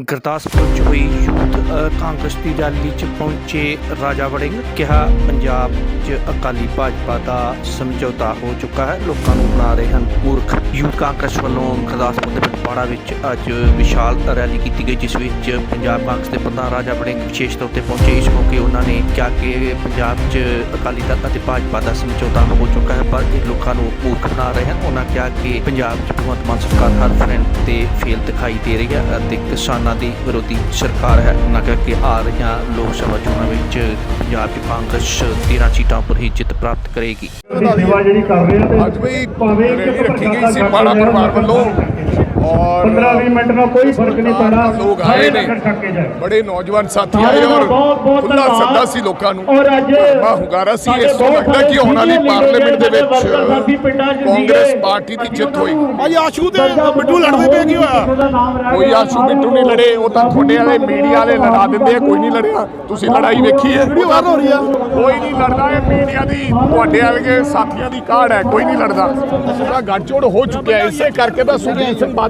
ਗੁਰਦਾਸਪੁਰ 'ਚ ਹੋਈ ਯੂਥ ਕਾਂਗਰਸ ਦੀ ਰੈਲੀ 'ਚ ਪਹੁੰਚੇ ਰਾਜਾ ਵੜਿੰਗ ਕਿਹਾ ਪੰਜਾਬ 'ਚ ਅਕਾਲੀ ਭਾਜਪਾ ਦਾ ਸਮਝੌਤਾ ਹੋ ਚੁੱਕਾ ਹੈ। ਲੋਕਾਂ ਨੂੰ ਬਣਾ ਰਹੇ ਹਨ ਮੂਰਖ। ਯੂਥ ਕਾਂਗਰਸ ਵੱਲੋਂ ਗੁਰਦਾਸਪੁਰ ਪਿੰਡਪਾੜਾ ਵਿੱਚ ਅੱਜ ਵਿਸ਼ਾਲ ਰੈਲੀ ਕੀਤੀ ਗਈ ਜਿਸ ਵਿੱਚ ਪੰਜਾਬ ਕਾਂਗਰਸ ਦੇ ਪ੍ਰਧਾਨ ਰਾਜਾ ਵੜਿੰਗ ਵਿਸ਼ੇਸ਼ ਤੌਰ ਤੇ ਪਹੁੰਚੇ। ਇਸ ਮੌਕੇ ਉਹਨਾਂ ਨੇ ਕਿਹਾ ਕਿ ਪੰਜਾਬ 'ਚ ਅਕਾਲੀ ਦਲ ਅਤੇ ਭਾਜਪਾ ਦਾ ਸਮਝੌਤਾ ਹੋ ਚੁੱਕਾ ਹੈ ਪਰ ਇਹ ਲੋਕਾਂ ਨੂੰ ਮੂਰਖ ਬਣਾ ਰਹੇ ਹਨ। ਉਹਨਾਂ ਕਿਹਾ ਕਿ ਪੰਜਾਬ 'ਚ ਭਗਵੰਤ ਮਾਨ ਸਰਕਾਰ ਹਰ ਫਰੰਟ ਤੇ ਫੇਲ ਦਿਖਾਈ ਦੇ ਰਹੀ ਹੈ ਅਤੇ ਕਿਸਾਨਾਂ ਦੀ ਵਿਰੋਧੀ ਸਰਕਾਰ ਹੈ। ਉਹਨਾਂ ਕਿਹਾ ਕਿ ਆ ਰਹੀਆਂ ਲੋਕ ਸਭਾ ਚੋਣਾਂ ਵਿੱਚ ਪੰਜਾਬ 'ਚ ਕਾਂਗਰਸ 13 ਸੀਟਾਂ ਉੱਪਰ ਹੀ ਜਿੱਤ ਪ੍ਰਾਪਤ ਕਰੇਗੀ। ਸੇਵਾ ਜਿਹੜੀ ਕਰ ਰਹੇ ਆ ਤੇ ਅੱਜ ਵੀ ਭਾਵੇਂ ਰੱਖੀ ਗਈ ਸੀ ਪਾੜਾ ਪਰਿਵਾਰ ਵੱਲੋਂ। ਔਰ 15-20 ਮਿੰਟ ਨਾਲ ਕੋਈ ਫ਼ਰਕ ਨਹੀਂ ਪੈਣਾ। ਲੋਕ ਆਏ ਨੇ। ਬੜੇ ਨੌਜਵਾਨ ਸਾਥੀ ਆਏ ਔਰ ਬਹੁਤ ਬਹੁਤ ਖੁੱਲਾ। ਸੱਦਾ ਸੀ ਲੋਕਾਂ ਨੂੰ। ਔਰ ਅੱਜ ਭਰਵਾਂ ਹੁੰਗਾਰਾ ਸੀ। ਸਾਡੇ ਇਸ ਤੋਂ ਲੱਗਦਾ ਕਿ ਆਉਣ ਵਾਲੀ ਪਾਰਲੀਮੈਂਟ ਦੇ ਵਿੱਚ ਕਾਂਗਰਸ। ਪਾਰਟੀ ਦੀ ਜਿੱਤ ਹੋਏਗੀ ਭਾਈ ਆਸ਼ੂ ਤੇ ਬਿੱਟੂ ਲੜਦੇ ਪਏ ਕੀ ਹੋਇਆ ਕੋਈ ਆਸ਼ੂ ਬਿੱਟੂ ਨਹੀਂ ਲੜੇ ਉਹ ਤਾਂ ਤੁਹਾਡੇ ਵਾਲੇ ਮੀਡੀਆ ਵਾਲੇ ਲੜਾ ਦਿੰਦੇ ਆ ਕੋਈ ਨਹੀਂ ਲੜਿਆ। ਤੁਸੀਂ ਲੜਾਈ ਵੇਖੀ ਹੈ? ਵੀਡੀਓ ਵਾਇਰਲ ਹੋ ਰਹੀ ਆ। ਕੋਈ ਨਹੀਂ ਲੜਦਾ ਇਹ ਮੀਡੀਆ ਦੀ। ਤੁਹਾਡੇ ਵਾਲੇ ਸਾਥੀਆਂ ਦੀ ਕਾਢ ਹੈ ਕੋਈ ਨਹੀਂ ਲੜਦਾ। ਪੂਰਾ ਗੱਠਜੋੜ ਹੋ ਚੁੱਕਿਆ। ਇਸੇ ਕਰਕੇ ਤਾਂ ਸੁਖਬੀਰ ਸਿੰਘ ਬਾਦਲ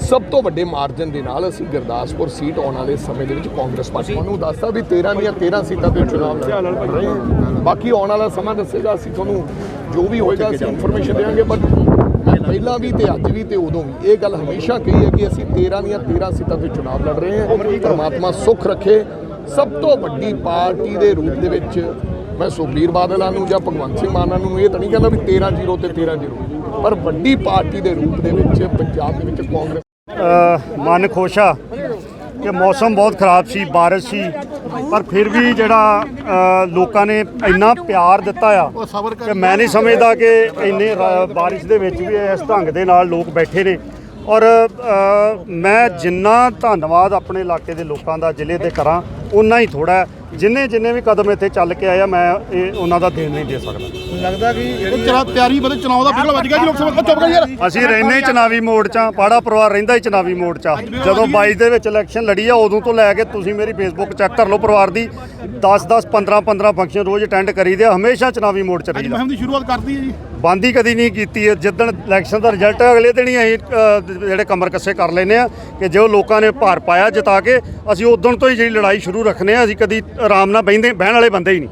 ਸਭ ਤੋਂ ਵੱਡੇ ਮਾਰਜਨ ਦੇ ਨਾਲ ਅਸੀਂ ਗੁਰਦਾਸਪੁਰ ਸੀਟ ਆਉਣ ਵਾਲੇ ਸਮੇਂ ਦੇ ਵਿੱਚ ਕਾਂਗਰਸ ਪਾਰਟੀ ਨੂੰ ਦੱਸਦਾ ਵੀ 13 ਦੀਆਂ 13 ਸੀਟਾਂ ਤੇ ਚੁਣਾਵ ਲੜ ਰਹੇ ਹਾਂ ਬਾਕੀ ਆਉਣ ਵਾਲਾ ਸਮਾਂ ਦੱਸੇਗਾ ਅਸੀਂ ਤੁਹਾਨੂੰ ਜੋ ਵੀ ਹੋਏਗਾ ਅਸੀਂ ਇਨਫੋਰਮੇਸ਼ਨ ਦੇਵਾਂਗੇ ਬਟ ਪਹਿਲਾਂ ਵੀ ਤੇ ਅੱਜ ਵੀ ਤੇ ਉਦੋਂ ਵੀ ਇਹ ਗੱਲ ਹਮੇਸ਼ਾ ਕਹੀ ਹੈ ਕਿ ਅਸੀਂ 13 ਦੀਆਂ 13 ਸੀਟਾਂ ਤੇ ਚੁਣਾਵ ਲੜ ਰਹੇ ਹਾਂ। ਪਰਮਾਤਮਾ ਸੁੱਖ ਰੱਖੇ। ਸਭ ਤੋਂ ਵੱਡੀ ਪਾਰਟੀ ਦੇ ਰੂਪ ਦੇ ਵਿੱਚ ਮੈਂ ਸੁਖਬੀਰ ਬਾਦਲਾਂ ਨੂੰ ਜਾਂ ਭਗਵੰਤ ਸਿੰਘ ਮਾਨ ਨੂੰ ਇਹ ਤਾਂ ਨਹੀਂ ਕਹਿੰਦਾ ਵੀ 13-0 ਤੇ 13-0 ਪਰ ਵੱਡੀ ਪਾਰਟੀ ਦੇ ਰੂਪ ਦੇ ਵਿੱਚ ਪੰਜਾਬ ਦੇ ਵਿੱਚ ਕਾਂਗਰਸ ਮਨ ਖੁਸ਼ ਆ ਕਿ ਮੌਸਮ ਬਹੁਤ ਖਰਾਬ ਸੀ, ਬਾਰਿਸ਼ ਸੀ, ਪਰ ਫਿਰ ਵੀ ਜਿਹੜਾ ਲੋਕਾਂ ਨੇ ਇੰਨਾ ਪਿਆਰ ਦਿੱਤਾ ਆ ਕਿ ਮੈਂ ਨਹੀਂ ਸਮਝਦਾ ਕਿ ਇੰਨੇ ਰਾ- ਬਾਰਿਸ਼ ਦੇ ਵਿੱਚ ਵੀ ਇਸ ਢੰਗ ਦੇ ਨਾਲ ਲੋਕ ਬੈਠੇ ਨੇ। ਔਰ ਮੈਂ ਜਿੰਨਾ ਧੰਨਵਾਦ ਆਪਣੇ ਇਲਾਕੇ ਦੇ ਲੋਕਾਂ ਦਾ, ਜ਼ਿਲ੍ਹੇ ਦੇ ਕਰਾਂ ਉਨਾ ਹੀ ਥੋੜਾ ਜਿੰਨੇ ਜਿੰਨੇ ਵੀ ਕਦਮ ਇੱਥੇ ਚੱਲ ਕੇ ਆਇਆ ਮੈਂ ਇਹ ਉਹਨਾਂ ਦਾ ਦੇਣ ਨਹੀਂ ਦੇ ਸਕਦਾ। ਲੱਗਦਾ ਕਿ ਜਿਹੜੀ ਚਲਾ ਤਿਆਰੀ ਬਦੇ ਚੁਣਾਵ ਦਾ ਬਿਗਲ ਵੱਜ ਗਿਆ ਜੀ ਲੋਕ ਸਭਾ ਚੁੱਪ ਕਰ ਯਾਰ। ਅਸੀਂ ਰਹਿੰਦੇ ਹੀ ਚਨਾਵੀ ਮੋੜ 'ਚ ਆ ਪਾੜਾ ਪਰਿਵਾਰ ਰਹਿੰਦਾ ਹੀ ਚਨਾਵੀ ਮੋੜ 'ਚ ਆ। ਜਦੋਂ 22 ਦੇ ਵਿੱਚ ਇਲੈਕਸ਼ਨ ਲੜੀ ਆ ਉਦੋਂ ਤੋਂ ਲੈ ਕੇ ਤੁਸੀਂ ਮੇਰੀ ਫੇਸਬੁੱਕ ਚੈੱਕ ਕਰ ਲਓ ਪਰਿਵਾਰ ਦੀ 10 10 15 15 ਫੰਕਸ਼ਨ ਰੋਜ਼ ਅਟੈਂਡ ਕਰੀਦੇ ਆ ਹਮੇਸ਼ਾ ਚਨਾਵੀ ਮੋੜ 'ਚ ਅੱਜ ਰਹੀਦਾ। ਮਹਿਮ ਦੀ ਸ਼ੁਰੂਆਤ ਕਰਦੀ ਹੈ ਜੀ। ਬੰਦ ਕਦੀ ਨਹੀਂ ਕੀਤੀ ਹੈ। ਜਿੱਦਣ ਇਲੈਕਸ਼ਨ ਦਾ ਰਿਜ਼ਲਟ ਅਗਲੇ ਦਿਨ ਹੀ ਅਸੀਂ ਅ, ਜਿਹੜੇ ਕਮਰ ਕੱਸੇ ਕਰ ਲੈਨੇ ਆ ਕਿ ਜੋ ਲੋਕਾਂ ਨੇ ਭਾਰ ਪਾਇਆ ਜਿਤਾ ਕੇ ਅਸੀਂ ਉਦੋਂ ਤੋਂ ਹੀ ਜਿਹੜੀ ਲੜਾਈ ਸ਼ੁਰੂ ਰੱਖਨੇ ਆ ਅਸੀਂ ਕਦੀ ਆਰਾਮ ਨਾਲ ਬਹਿੰਦੇ ਬਹਿਣ ਵਾਲੇ ਬੰਦੇ ਹੀ ਨਹੀਂ।